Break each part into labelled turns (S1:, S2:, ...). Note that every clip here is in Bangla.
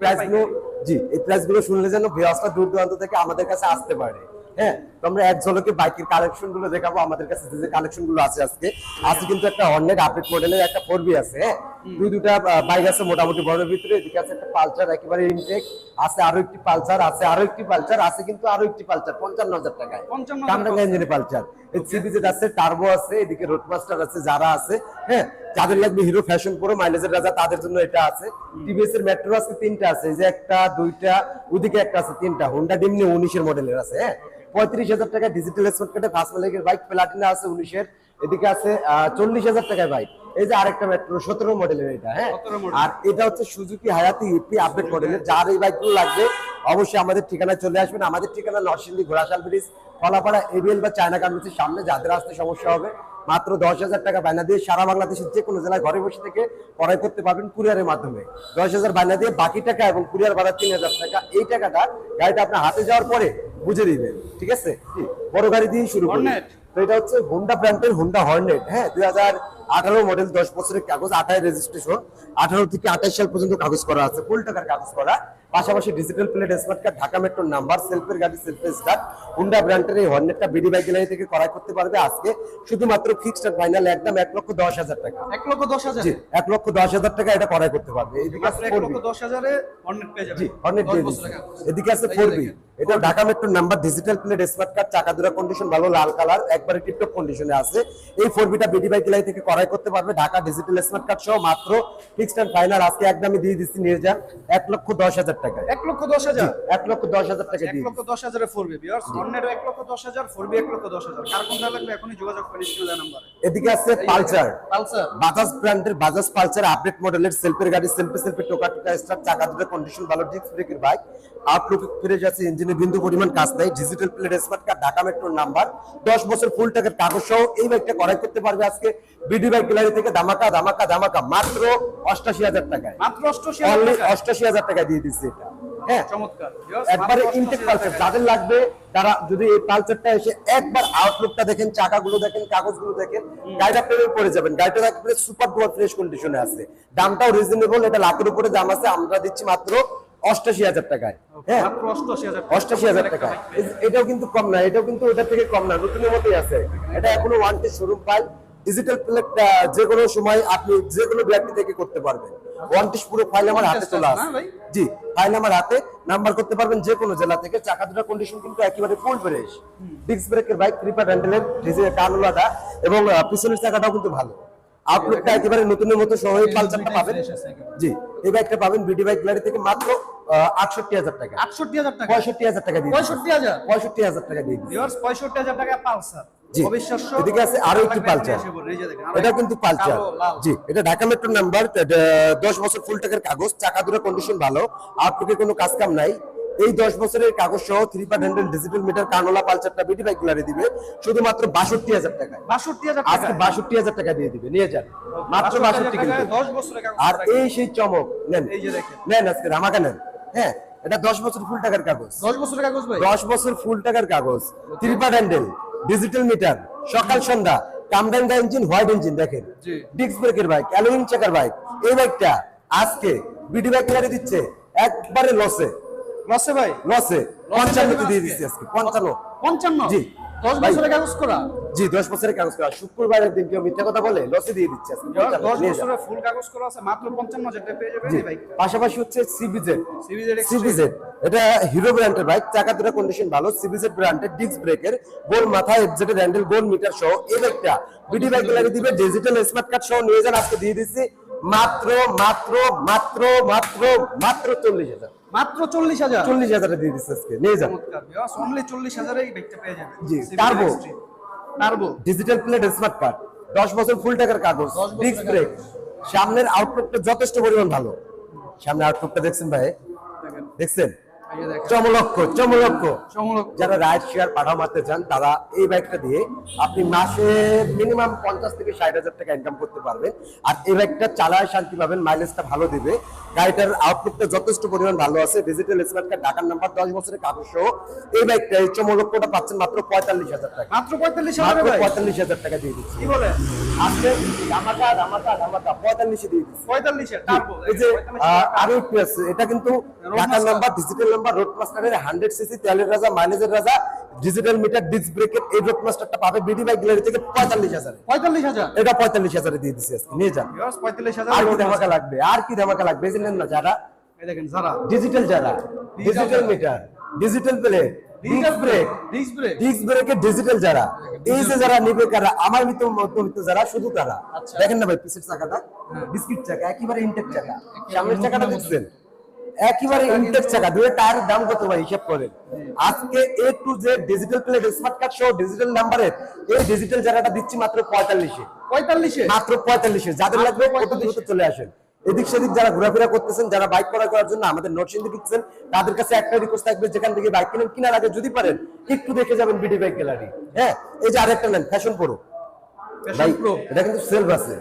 S1: প্রাইস জি এই প্রাইস শুনলে যেন ভিউয়ার্সটা দূর দূরান্ত থেকে আমাদের কাছে আসতে পারে। হ্যাঁ তো আমরা এক ঝলকে বাইকের কালেকশনগুলো দেখাবো আমাদের কাছে যে কালেকশনগুলো আছে আজকে। আজকে কিন্তু একটা হর্নেট আপডেট মডেলের একটা ফোর আছে হ্যাঁ। দুই দুটা বাইক আছে মোটামুটি বড়ের ভিতরে এদিকে আছে একটা পালসার একেবারে ইনটেক আছে আরও একটি পালসার আছে আরও একটি পালসার আছে কিন্তু আরও একটি পালসার পঞ্চান্ন হাজার টাকায়।
S2: 55,000
S1: কামরাঙ্গা ইঞ্জিনের পালসার। এই সিবিজেড আছে টার্বো আছে এদিকে রোডমাস্টার আছে যারা আছে হ্যাঁ? যাদের লাগবে হিরো ফ্যাশন প্রো মাইলেজের রাজা তাদের জন্য এটা আছে। টিভিএস এর মেট্রো আছে তিনটা আছে যে একটা দুইটা ওদিকে একটা আছে তিনটা। হোন্ডা ডিমনি উনিশের মডেলের আছে হ্যাঁ? পঁয়ত্রিশ হাজার টাকা ডিজিটাল স্মার্ট কার্ডে ফার্স্ট মালিকের বাইক প্লাটিনা আছে উনিশের। এদিকে আছে চল্লিশ হাজার টাকায় বাইক। এই যে আরেকটা মেট্রো সতেরো মডেলের এটা হ্যাঁ? আর এটা হচ্ছে সুজুকি হায়াতি ইপি আপডেট মডেলের যার এই বাইকগুলো লাগবে অবশ্যই আমাদের ঠিকানায় চলে আসবেন। আমাদের ঠিকানা নরসিংদী ঘোড়াশাল ব্রিজ কলাপাড়া এবিএল বা চায়না গার্মেন্টসের সামনে। যাদের আসতে সমস্যা হবে মাত্র দশ হাজার টাকা বায়না দিয়ে সারা বাংলাদেশের যে কোনো জেলায় ঘরে বসে থেকে ক্রয় করতে পারবেন কুরিয়ারের মাধ্যমে। দশ হাজার বায়না দিয়ে বাকি টাকা এবং কুরিয়ার ভাড়া তিন হাজার টাকা। এই টাকাটা গাড়িটা আপনার হাতে যাওয়ার পরে বুঝে দিবেন ঠিক আছে? বড় গাড়ি দিয়ে শুরু
S2: Hornet।
S1: তো এটা হচ্ছে হোন্ডা ব্র্যান্ডের হোন্ডা হর্নেট হ্যাঁ দুই হাজার আঠারো মডেল দশ বছরের কাগজ আঠায় রেজিস্ট্রেশন আঠারো থেকে আঠাশ সাল পর্যন্ত কাগজ করা আছে ফুল টাকার কাগজ করা। পাশাপাশি digital plate smart card Dhaka মেট্রোর নাম্বার সেলফের গাড়ি সেলফের স্টার্ট হোন্ডা ব্র্যান্ডের এই হর্নেটটা বিডি বাইক গ্যালারি থেকে করাই করতে পারবে আজকে শুধুমাত্র ফিক্সড আর ফাইনাল একদম এক লক্ষ দশ হাজার টাকা।
S2: এক লক্ষ দশ হাজার?
S1: এক লক্ষ দশ হাজার টাকা এটা করাই করতে পারবে।
S2: মাত্র
S1: আছে
S2: এক
S1: 4B
S2: লক্ষ দশ হাজারে অনেক পেয়ে যাবে। কাগজ।
S1: এদিকে আছে ফোর বি। এটা ঢাকা মেট্রোর number digital plate smart card চাকা দুরা কন্ডিশন ভালো লাল কালার একবারে টিপটপ কন্ডিশনে আছে। এই ফোর বিটা বিডি বাই কিলাই থেকে করাই করতে পারবে ঢাকা ডিজিটাল স্মার্ট কার্ড সহ মাত্র ফিক্সড এন্ড ফাইনাল আজকে একদমই দিয়ে দিচ্ছি নিয়ে যান এক লক্ষ দশ হাজার টাকা।
S2: এক লক্ষ দশ হাজার?
S1: এক লক্ষ দশ হাজার টাকা
S2: এক লক্ষ দশ হাজারে ফোর বি বিয়ার্স অন্যেরও এক লক্ষ দশ হাজার ফোর বি এক লক্ষ দশ হাজার। কার কোনটা লাগবে এখনই যোগাযোগ করে দেওয়া নাম্বারে।
S1: এদিকে আছে পালসার
S2: পালসার
S1: বাজাজ ব্র্যান্ডের বাজাজ পালসার আপডেট মডেলের সেলফের গাড়ি সেলফি সেলফি টোকা টোকা স্টার চাকা দুটো কন্ডিশন ভালো ডিস্ক ব্রেকের বাইক আউটলুক ফিরে যাচ্ছে ইঞ্জিনে বিন্দু পরিমাণ কাজ নাই digital plate smart card Dhaka মেট্রোর নাম্বার দশ বছর ফুল টাকার কাগজ সহ এই বাইকটা করাই করতে পারবে আজকে। বিডি বাইক গ্যালারি থেকে ধামাকা ধামাকা ধামাকা মাত্র অষ্টাশি হাজার টাকায়।
S2: মাত্র
S1: অনলি অষ্টাশি হাজার টাকা দিয়ে দিচ্ছে এটা। হ্যাঁ?
S2: চমৎকার।
S1: একবারে ইনটেক পালসার যাদের লাগবে তারা যদি এই পালসারটা এসে একবার আউটলুকটা দেখেন চাকাগুলো দেখেন কাগজগুলো দেখেন গাড়িটা প্রেমে পড়ে যাবেন। গাড়িটা একবারে সুপার ডুপার ফ্রেশ কন্ডিশনে আছে। দামটাও রিজনেবল এটা লাখের উপরে দাম আছে আমরা দিচ্ছি মাত্র অষ্টাশি হাজার টাকায়। হ্যাঁ? অষ্টাশি হাজার টাকা। এটাও কিন্তু কম না এটাও কিন্তু ওটা থেকে কম না নতুনের মতোই আছে। এটা এখনও ওয়ান টি শোরুম ফাইল ডিজিটাল প্লেট যে কোনো সময় আপনি যে কোনো থেকে করতে পারবেন। ওয়ান টিস পুরো ফাইল আমার হাতে চলে আসে জি ফাইল আমার হাতে নাম্বার করতে পারবেন যে কোনো জেলা থেকে। চাকা দুটা কন্ডিশন কিন্তু একেবারে ফুল ফ্রেশ ডিস্ক ব্রেকের বাইক ক্রিপার হ্যান্ডেলের কানলাটা এবং পিছনের চাকাটাও কিন্তু ভালো। আউটলুকটা একেবারে নতুনের মতো সহ এই পালসারটা পাবেন। জি এই বাইকটা পাবেন বিডি বাইক গ্যালারি থেকে মাত্র আটষট্টি হাজার টাকা।
S2: আটষট্টি হাজার টাকা।
S1: পঁয়ষট্টি হাজার টাকা দিয়ে
S2: পঁয়ষট্টি হাজার?
S1: পঁয়ষট্টি হাজার টাকা দিয়ে
S2: পঁয়ষট্টি হাজার টাকা পালসার।
S1: এদিকে আছে আরও একটি পালচার
S2: এখনই এসে বলুন, এই যে দেখেন, আরও
S1: এটা কিন্তু পালচার জি এটা ঢাকা মেট্রো নাম্বার দশ বছর ফুল টাকার কাগজ চাকা দুটো কন্ডিশন ভালো আউটলুকে কোনো কাজ কাম নাই। এই দশ বছরের কাগজ সহ থ্রি পার হ্যান্ডেল ডিজিটাল মিটার কানোলা পালচারটা বিডি বাইক গুলারে দিবে শুধুমাত্র বাষট্টি হাজার টাকা
S2: বাষট্টি হাজার
S1: আজকে বাষট্টি হাজার টাকা দিয়ে দিবে নিয়ে যান। মাত্র বাষট্টি কিন্তু।
S2: দশ বছরের
S1: আর এই সেই চমক নেন।
S2: এই যে দেখেন।
S1: নেন আজকে ধামাকা নেন। হ্যাঁ এটা দশ বছর ফুল টাকার কাগজ।
S2: দশ বছরের কাগজ ভাই?
S1: দশ বছর ফুল টাকার কাগজ। ত্রিপার হ্যান্ডেল ডিজিটাল মিটার সকাল সন্ধ্যা কামরাঙ্গা ইঞ্জিন হোয়াইট ইঞ্জিন দেখেন। ডিস্ক ব্রেকের বাইক অ্যালুমিনিয়াম চাকার বাইক এই বাইকটা আজকে বিডি বাইক গাড়ি দিচ্ছে একবারে লসে
S2: লসে ভাই?
S1: লসে। পঞ্চান্নতে দিয়ে দিচ্ছি আজকে পঞ্চান্ন।
S2: পঞ্চান্ন?
S1: জি।
S2: দশ
S1: ভাই।
S2: বছরের কাগজ করা?
S1: জি দশ বছরের কাগজ করা। শুক্রবারের দিন কেউ মিথ্যা কথা বলে লসে দিয়ে দিচ্ছে আজকে পঞ্চান্ন,
S2: দশ
S1: নিয়ে যান।
S2: বছরের ফুল কাগজ করা আছে মাত্র পঞ্চান্ন হাজার টাকা পেয়ে যাবেন বাইক
S1: পাশাপাশি হচ্ছে সিবিজেড
S2: Extreme।
S1: সিবিজেড এটা হিরো ব্র্যান্ডের বাইক চাকা দুটো কন্ডিশন ভালো সিবিজেড ব্র্যান্ডের ডিস্ক ব্রেকের গোল মাথা এফজেড হ্যান্ডেল গোল মিটার সহ এই বাইকটা বিডি বাইক লাগে দিবে ডিজিটাল স্মার্ট কার্ড সহ নিয়ে যান আজকে দিয়ে দিচ্ছি মাত্র মাত্র মাত্র মাত্র মাত্র চল্লিশ হাজার।
S2: মাত্র চল্লিশ হাজার।
S1: চল্লিশ হাজার দিয়ে দিচ্ছে আজকে। নিয়ে যান
S2: অনলি চল্লিশ হাজারে এই বাইকটা পেয়ে যাবেন।
S1: জি, Turbo।
S2: Turbo
S1: digital plate smart card দশ বছর ফুল টাকার কাগজ।
S2: বছরের
S1: ডিস্ক ব্রেক সামনের আউটপুটটা যথেষ্ট পরিমাণ ভালো। সামনে আউটলুকটা দেখছেন ভাই? দেখছেন? চমলক্ষ চমলক্ষ। যারা রাইড শেয়ার পাঠাও মারতে চান তারা এই বাইকটা দিয়ে আপনি মাসে মিনিমাম পঞ্চাশ থেকে ষাট হাজার টাকা ইনকাম করতে পারবেন। আর এই বাইকটা চালায় শান্তি পাবেন মাইলেজটা ভালো দিবে। গাড়িটার আউটলুকটা যথেষ্ট পরিমাণ ভালো আছে। ডিজিটাল স্মার্ট কার্ড ঢাকার নাম্বার দশ বছরের কাগজ সহ এই বাইকটা এই চমলক্ষটা পাচ্ছেন মাত্র পঁয়তাল্লিশ হাজার টাকা।
S2: মাত্র পঁয়তাল্লিশ হাজার
S1: পঁয়তাল্লিশ হাজার টাকা দিয়ে দিচ্ছি। আজকে ধামাকা ধামাকা ধামাকা পঁয়তাল্লিশে দিয়ে দিচ্ছি।
S2: পঁয়তাল্লিশের
S1: এই যে আরও একটু আছে এটা কিন্তু ঢাকার নাম্বার ডিজিটাল নাম্বার রোড মাস্টারের হান্ড্রেড সিসি তেলের রাজা মাইলেজের রাজা ডিজিটাল মিটার ডিস্ক ব্রেকের এই রোড মাস্টারটা পাবে বিডি বাইক গ্যালারি থেকে পঁয়তাল্লিশ হাজারে।
S2: পঁয়তাল্লিশ হাজার?
S1: এটা পঁয়তাল্লিশ হাজারে দিয়ে দিচ্ছি আজকে নিয়ে যান।
S2: পঁয়তাল্লিশ হাজার
S1: আর কি ধামাকা লাগবে? আর কি ধামাকা লাগবে? না যারা।
S2: এই দেখেন যারা।
S1: ডিজিটাল যারা। Digital meter digital plate disc brake
S2: disc brake
S1: disc ব্রেকের ডিজিটাল যারা। এই যে যারা নিবে কারা আমার মধ্যবিত্ত যারা শুধু তারা।
S2: আচ্ছা।
S1: দেখেন না ভাই পিসের চাকাটা। বিস্কিট চাকা একেবারে ইনটেক চাকা। সামনের চাকাটা দেখছেন? একেবারে ইনটেক চাকা দুটো টায়ারের দাম কত ভাই হিসাব করেন? আজকে A to Z digital plate smart card সহ ডিজিটাল নাম্বারের এই ডিজিটাল জায়গাটা দিচ্ছি মাত্র পঁয়তাল্লিশে।
S2: পঁয়তাল্লিশে?
S1: মাত্র পঁয়তাল্লিশে। যাদের লাগবে কত দ্রুত চলে আসেন। এদিক সেদিক যারা ঘোরাফেরা করতেছেন যারা বাইক করা করার জন্য আমাদের নরসিংদী ঢুকছেন তাদের কাছে একটা রিকোয়েস্ট থাকবে যেখান থেকে বাইক কিনেন কিনার আগে যদি পারেন একটু দেখে যাবেন বিডি বাইক গ্যালারি হ্যাঁ এই যে আরেকটা নেন ফ্যাশন প্রো ভাই
S2: প্রো
S1: এটা কিন্তু সেলফ আছে।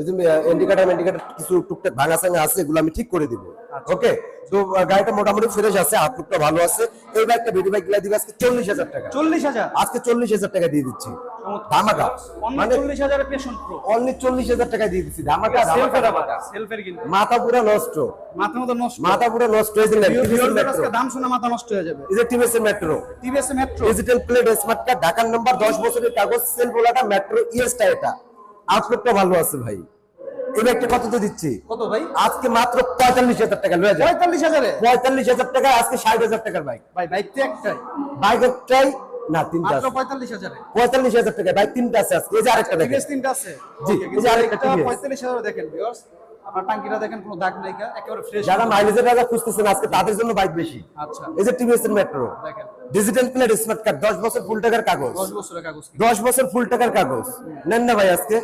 S1: এই ইন্ডিকেটার ইন্ডিকেটার কিছু টুকটাক ভাঙা সাঙা আছে এগুলো আমি ঠিক করে দিব।
S2: আচ্ছা।
S1: ওকে তো গাড়িটা মোটামুটি ফ্রেশ আছে আউটলুকটা ভালো আছে। এই বাইকটা বিডি বাইক গ্যালারি দিবে আজকে চল্লিশ হাজার টাকা।
S2: চল্লিশ হাজার?
S1: আজকে চল্লিশ হাজার টাকা দিয়ে দিচ্ছি। ধামাকা। মানে
S2: চল্লিশ হাজারের পেশন
S1: অনলি চল্লিশ হাজার টাকা দিয়ে দিচ্ছি ধামাকা ধামাকা।
S2: সেলফের কিন্তু।
S1: মাথা পুরো নষ্ট।
S2: মাথা মতো নষ্ট।
S1: মাথা পুরো নষ্ট হয়ে গেল
S2: দাম শুনে মাথা নষ্ট হয়ে যাবে।
S1: এই যে TVS Metro
S2: TVS Metro
S1: digital plate smart card ঢাকার নাম্বার দশ বছরের কাগজ সেল বলাটা মেট্রো ইএসটা এটা আউটলুকটা ভালো আছে ভাই। এই ব্যাগটা কত দিচ্ছি।
S2: কত ভাই?
S1: আজকে মাত্র পঁয়তাল্লিশ হাজার টাকা লয়ে যায়
S2: পঁয়তাল্লিশ হাজারে?
S1: পঁয়তাল্লিশ হাজার টাকা আজকে ষাট হাজার টাকার বাইক
S2: ভাই বাইক তো একটাই।
S1: বাইক একটাই না তিনটা আছে।
S2: পঁয়তাল্লিশ হাজারে?
S1: পঁয়তাল্লিশ হাজার টাকা বাইক তিনটা আছে আজকে। এই যে আরেকটা দেখেন।
S2: তিনটা আছে।
S1: জি, এই যে আরেকটা
S2: পঁয়তাল্লিশ হাজার দেখেন ভিউয়ার্স আপনার টাঙ্কিটা দেখেন কোনো দাগ নাই একেবারে ফ্রেশ
S1: যারা মাইলেজের টাকা খুঁজতেছেন আজকে তাদের জন্য বাইক বেশি।
S2: আচ্ছা।
S1: এই যে টিভিএস মেট্রো
S2: দেখেন।
S1: ডিজিটাল প্লেট স্মার্ট কার্ড দশ বছর ফুল টাকার কাগজ।
S2: বছরের
S1: দশ বছর ফুল টাকার কাগজ। নেন না ভাই আজকে।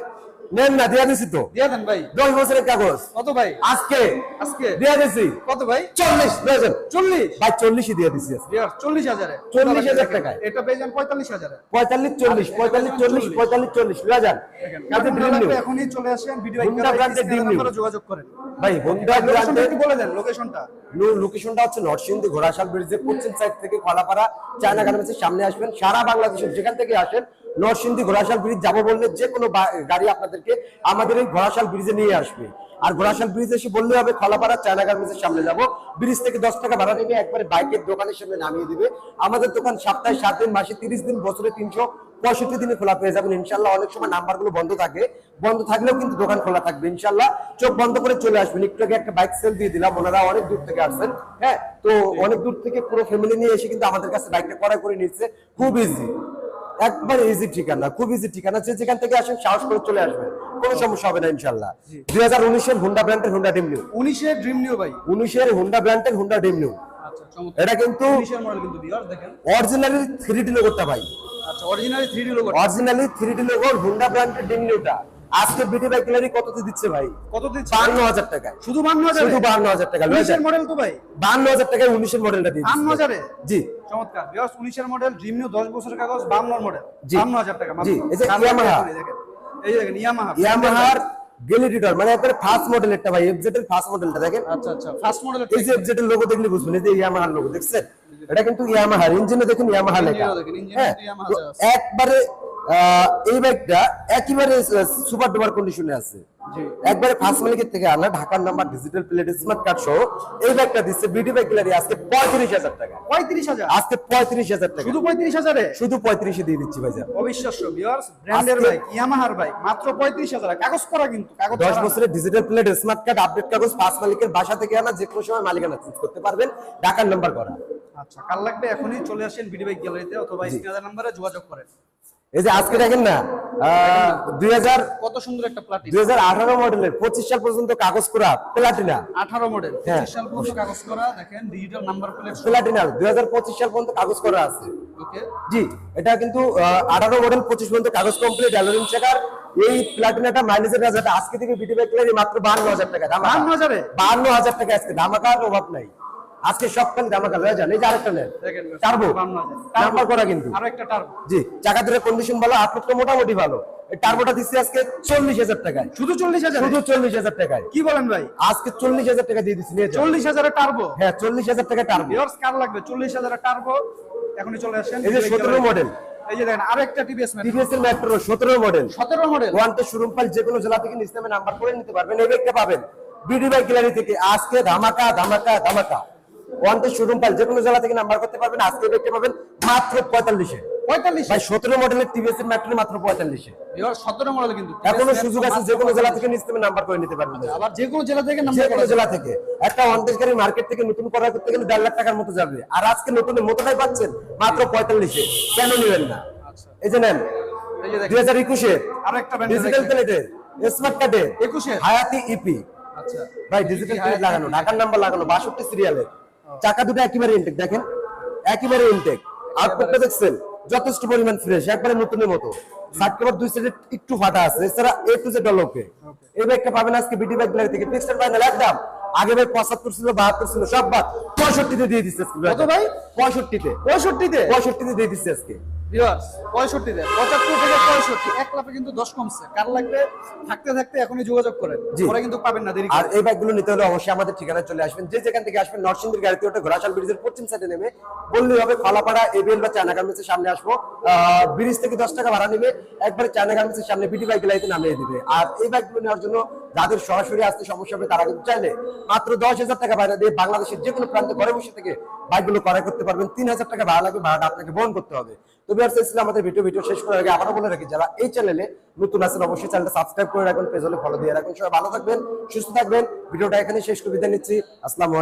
S1: নেন না দিয়া দিছি তো।
S2: দিয়ে দেন ভাই।
S1: দশ বছরের কাগজ।
S2: কত ভাই?
S1: আজকে।
S2: আজকে?
S1: দিয়া দিছি।
S2: কত ভাই?
S1: চল্লিশ।
S2: চল্লিশ?
S1: ভাই চল্লিশই দিয়ে দিছি
S2: চল্লিশ হাজারে।
S1: 40,000 টাকায়।
S2: এটা পঁয়তাল্লিশ হাজারে।
S1: পঁয়তাল্লিশ চল্লিশ পঁয়তাল্লিশ চল্লিশ পঁয়তাল্লিশ চল্লিশ।
S2: এখনই চলে আসেন ভিডিও। যোগাযোগ করেন।
S1: ভাই হোন্ডা
S2: বলে দেন লোকেশনটা।
S1: লোকেশনটা হচ্ছে নরসিংদী ঘোড়াশাল ব্রিজের পশ্চিম সাইড থেকে কলাপাড়া চায়না গার্মেন্টসের সামনে আসবেন। সারা বাংলাদেশের যেখান থেকে আসেন নরসিংদী ঘোড়াশাল ব্রিজ যাব বললে যে কোনো গাড়ি আপনাদেরকে আমাদের এই ঘোড়াশাল ব্রিজে নিয়ে আসবে। আর ঘোড়াশাল ব্রিজ এসে বললে হবে কলাপাড়া চায়না গার্মেন্টসের সামনে যাব। ব্রিজ থেকে দশ টাকা ভাড়া নেবে একবারে বাইকের দোকানের সামনে নামিয়ে দিবে। আমাদের দোকান সপ্তাহে সাত দিন মাসে তিরিশ দিন বছরে তিনশো পঁয়ষট্টি দিনে খোলা পেয়ে যাবেন। ইনশাল্লাহ অনেক সময় নাম্বারগুলো বন্ধ থাকে। বন্ধ থাকলেও কিন্তু দোকান খোলা থাকবে। ইনশাল্লাহ চোখ বন্ধ করে চলে আসবেন। একটু আগে একটা বাইক সেল দিয়ে দিলাম। ওনারা অনেক দূর থেকে আসছেন। হ্যাঁ তো অনেক দূর থেকে পুরো ফ্যামিলি নিয়ে এসে কিন্তু আমাদের কাছে বাইকটা করা করে নিচ্ছে খুব ইজি একবার ইজি ঠিকানা খুব ইজি ঠিকানা। যে যেখান থেকে আসেন সাহস করে চলে আসবেন। কোনো সমস্যা হবে না ইনশাল্লাহ দুই হাজার উনিশের হুন্ডা ব্র্যান্ডের হুন্ডা ডিমনিউ
S2: উনিশের ড্রিম নিউ ভাই।
S1: উনিশের হুন্ডা ব্র্যান্ডের হুন্ডা ডিমনিউ
S2: নিউ
S1: এটা কিন্তু অরিজিনালি থ্রি ডি লোগোটা ভাই।
S2: আচ্ছা originally three D logo
S1: originally three D logo Honda ব্র্যান্ডের ডিমনিউটা আজকে বিটি বাইক গ্যালারি কততে দিচ্ছে ভাই?
S2: কত দিচ্ছে?
S1: বান্ন হাজার টাকা
S2: শুধু বান্ন হাজার?
S1: শুধু বান্ন হাজার টাকা লয়ে
S2: উনিশের মডেল তো ভাই।
S1: বান্ন হাজার টাকায় উনিশের মডেলটা দিয়ে
S2: বান্ন
S1: দিচ্ছে।
S2: হাজারে?
S1: জি।
S2: চমৎকার। ভিউয়ার্স মডেল ড্রিম নিউ দশ বছরের কাগজ বান্ন মডেল
S1: জি।
S2: বান্ন হাজার টাকা
S1: জি, এই যে।
S2: দেখেন, এই যে দেখেন ইয়ামাহা
S1: ইয়ামাহার গেলিডিটর মানে একবারে ফার্স্ট মডেলেরটা ভাই এফজেড এর ফার্স্ট মডেলটা দেখেন।
S2: আচ্ছা আচ্ছা ফার্স্ট মডেল
S1: এই যে এফজেড এর লোগো দেখলে বুঝবেন এই যে ইয়ামাহার লোগো দেখছেন? এটা কিন্তু ইয়ামাহার ইঞ্জিনে দেখুন ইয়ামাহা লেখা।
S2: দেখেন,
S1: হ্যাঁ। একবারে এই বাইকটা একেবারে সুপার ডুপার কন্ডিশনে আছে। একবারে ফার্স্ট মালিকের থেকে আনা ঢাকার number digital plate smart card সহ এই বাইকটা দিচ্ছে বিডি বাইক গ্যালারি আজকে পঁয়ত্রিশ হাজার টাকা।
S2: পঁয়ত্রিশ হাজার?
S1: আজকে পঁয়ত্রিশ হাজার টাকা।
S2: শুধু পঁয়ত্রিশ হাজারে?
S1: শুধু পঁয়ত্রিশে দিয়ে দিচ্ছি ভাইজান।
S2: অবিশ্বাস্য ভিউয়ার্স ব্র্যান্ডের বাইক ইয়ামাহার বাইক মাত্র পঁয়ত্রিশ হাজার। কাগজ করা কিন্তু কাগজ
S1: দশ বছরের digital plate smart card update কাগজ ফার্স্ট মালিকের বাসা থেকে আনা যে কোনো সময় মালিকানা চেঞ্জ করতে পারবেন। ঢাকার নাম্বার করা।
S2: আচ্ছা কাল লাগবে এখনই চলে আসেন বিডি বাইক গ্যালারিতে অথবা স্ক্রিনার নাম্বারে যোগাযোগ করেন।
S1: এই যে আজকে দেখেন না দুই হাজার
S2: কত সুন্দর একটা প্লাটিনা
S1: দুই হাজার আঠারো মডেলের পঁচিশ সাল পর্যন্ত কাগজ করা প্লাটিনা
S2: আঠারো মডেল
S1: হ্যাঁ।
S2: পঁচিশ সাল পর্যন্ত কাগজ করা দেখেন ডিজিটাল নাম্বার প্লেট
S1: প্লাটিনা দুই হাজার পঁচিশ সাল পর্যন্ত কাগজ করা আছে।
S2: ওকে
S1: জি এটা কিন্তু আঠারো মডেল পঁচিশ পর্যন্ত কাগজ কমপ্লিট চেকার এই প্লাটিনাটা মাইলেজের রাজাটা আজকে থেকে বিটি মাত্র বাহান্ন হাজার টাকা।
S2: হাজারে?
S1: বাহান্ন হাজার টাকা আজকে ধামাকার অভাব নাই। আজকে সব খালি ধামাকা লয়ে যান। এই যে আরেকটা নেন টার্বো। নাম্বার করা কিন্তু।
S2: আরও একটা টার্বো।
S1: জি চাকা দুটোর কন্ডিশন ভালো আপনার তো মোটামুটি ভালো। এই টার্বোটা দিচ্ছি আজকে চল্লিশ হাজার টাকায়।
S2: শুধু চল্লিশ হাজার?
S1: শুধু চল্লিশ হাজার টাকায়।
S2: কি বলেন ভাই?
S1: আজকে চল্লিশ হাজার টাকা দিয়ে দিচ্ছি নিয়ে যান।
S2: চল্লিশ হাজারের টার্বো?
S1: হ্যাঁ চল্লিশ হাজার টাকা টার্বো।
S2: কার লাগবে? চল্লিশ হাজারের টার্বো। এখনই চলে আসেন।
S1: এই যে সতেরো মডেল
S2: এই যে দেখেন আরও একটা টিভিএস
S1: টিভিএস এর মেট্রো সতেরো মডেল
S2: সতেরো মডেল
S1: ওয়ান টু শোরুম পাল যে কোনো জেলা থেকে নিস্তামে নাম্বার করে নিতে পারবেন। এই ব্যাগটা পাবেন। বিডি বাইক গ্যালারি থেকে আজকে ধামাকা ধামাকা ধামাকা। ওয়ান টু শোরুম পাল যে কোনো জেলা থেকে নাম্বার করতে পারবেন আজকে ব্যাগটা পাবেন মাত্র পঁয়তাল্লিশে।
S2: পঁয়তাল্লিশ?
S1: ভাই সতেরো মডেলের টিভিএস এর মেট্রো মাত্র পঁয়তাল্লিশে।
S2: সতেরো মডেল কিন্তু
S1: এখনও সুযোগ আছে যে কোনো জেলা থেকে নিস্তামে নাম্বার করে নিতে পারবেন।
S2: আবার যে কোনো জেলা থেকে
S1: যে কোনো জেলা থেকে। একটা অন্দেশ মার্কেট থেকে নতুন করা করতে গেলে দেড় লাখ টাকার মতো যাবে। আর আজকে নতুন মোটোটাই পাচ্ছেন মাত্র পঁয়তাল্লিশে। কেন নেবেন না?
S2: আচ্ছা।
S1: এই যে নেন। দুই হাজার একুশে। ডিজিটাল স্মার্ট কার্ডে
S2: একুশে?
S1: হায়াতি ইপি
S2: আচ্ছা।
S1: ভাই ডিজিটাল প্লেট লাগানো ঢাকার নাম্বার লাগানো বাষট্টি সিরিয়ালে চাকা দুটো একেবারে ইনটেক দেখেন? একেবারে ইনটেক আউটপুটটা দেখছেন? যথেষ্ট পরিমাণ ফ্রেশ একবারে নতুনের মতো। সাইড কভার দুই সাইডে একটু ফাটা আছে এছাড়া A to Z all okay এই ব্যাগটা পাবেন আজকে বিডি ব্যাগ থেকে। ফিক্সড ফাইনাল একদম। আগে ভাই পঁচাত্তর ছিল বাহাত্তর ছিল সব বাদ। পঁয়ষট্টিতে দিয়ে দিচ্ছে আজকে
S2: ভাই?
S1: পঁয়ষট্টিতে।
S2: পঁয়ষট্টিতে?
S1: পঁয়ষট্টিতে দিয়ে দিচ্ছে আজকে।
S2: ভিউয়ার্স পঁয়ষট্টিতে পঁচাত্তর থেকে পঁয়ষট্টি। এক লাফে কিন্তু দশ কমছে। কার লাগবে? থাকতে থাকতে এখনই যোগাযোগ করেন। ওরা কিন্তু পাবেন না দেরি
S1: আর এই ব্যাগগুলো নিতে হলে অবশ্যই আমাদের ঠিকানায় চলে আসবেন। যে যেখান থেকে আসবেন নরসিংদীর গাড়িতে ওঠে ঘোড়াশাল ব্রিজের পশ্চিম সাইডে নেমে বললেই হবে খলাপাড়া এবিএল বা চায়না গার্মেন্টসের সামনে আসব। ব্রিজ থেকে দশ টাকা ভাড়া নেবে। একবারে চায়না গার্মেন্টসের সামনে বিডি বাইক লাইতে নামিয়ে দিবে। আর এই ব্যাগগুলো নেওয়ার জন্য যাদের সরাসরি আসতে সমস্যা হবে তারা কিন্তু চাইলে মাত্র দশ হাজার টাকা ভাড়া দিয়ে বাংলাদেশের যে কোনো প্রান্তে ঘরে বসে থেকে বাইকগুলো ক্রয় করতে পারবেন। তিন হাজার টাকা ভাড়া লাগবে ভাড়াটা আপনাকে বহন করতে হবে। তবে আর ছিল আমাদের ভিডিও ভিডিও শেষ করার আগে আবারও বলে রাখি, যারা এই চ্যানেলে নতুন আছেন, অবশ্যই চ্যানেলটা সাবস্ক্রাইব করে রাখবেন পেজ ফলো দিয়ে রাখবেন। সবাই ভালো থাকবেন, সুস্থ থাকবেন। ভিডিওটা এখানে শেষ করে বিদায় নিচ্ছি। আসসালামু